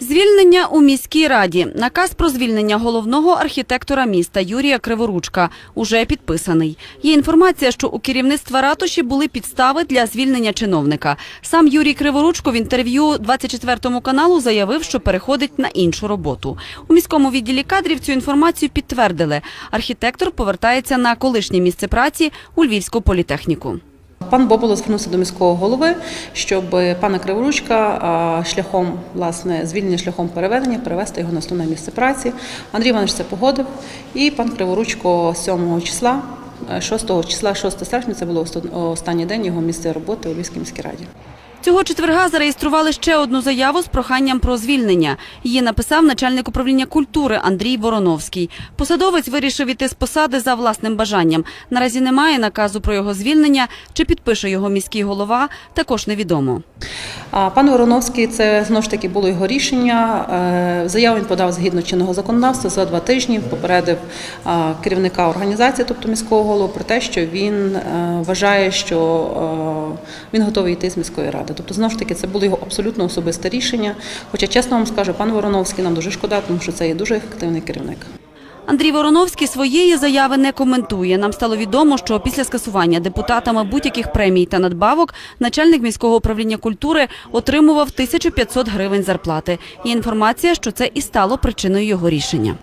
Звільнення у міській раді. Наказ про звільнення головного архітектора міста Юрія Криворучка уже підписаний. Є інформація, що у керівництва ратуші були підстави для звільнення чиновника. Сам Юрій Криворучко в інтерв'ю 24 каналу заявив, що переходить на іншу роботу. У міському відділі кадрів цю інформацію підтвердили. Архітектор повертається на колишнє місце праці у Львівську політехніку. Пан Боболо звернувся до міського голови, щоб пана Криворучка шляхом власне звільнення шляхом переведення перевести його на основне місце праці. Андрій Іванович це погодив, і пан Криворучко 7 числа, е, 6 числа, 6 серпня, це було останній день його місця роботи у Львівській міській раді. Цього четверга зареєстрували ще одну заяву з проханням про звільнення. Її написав начальник управління культури Андрій Вороновський. Посадовець вирішив іти з посади за власним бажанням. Наразі немає наказу про його звільнення. Чи підпише його міський голова, також невідомо. А пан Вороновський, це знову ж таки було його рішення. Е, Заяву він подав згідно чинного законодавства за два тижні. Попередив керівника організації, тобто міського голову, про те, що він е, вважає, що е, він готовий йти з міської ради. Тобто, знову ж таки, це було його абсолютно особисте рішення. Хоча, чесно вам скажу, пан Вороновський нам дуже шкода, тому що це є дуже ефективний керівник. Андрій Вороновський своєї заяви не коментує. Нам стало відомо, що після скасування депутатами будь-яких премій та надбавок начальник міського управління культури отримував 1500 гривень зарплати. Є інформація, що це і стало причиною його рішення.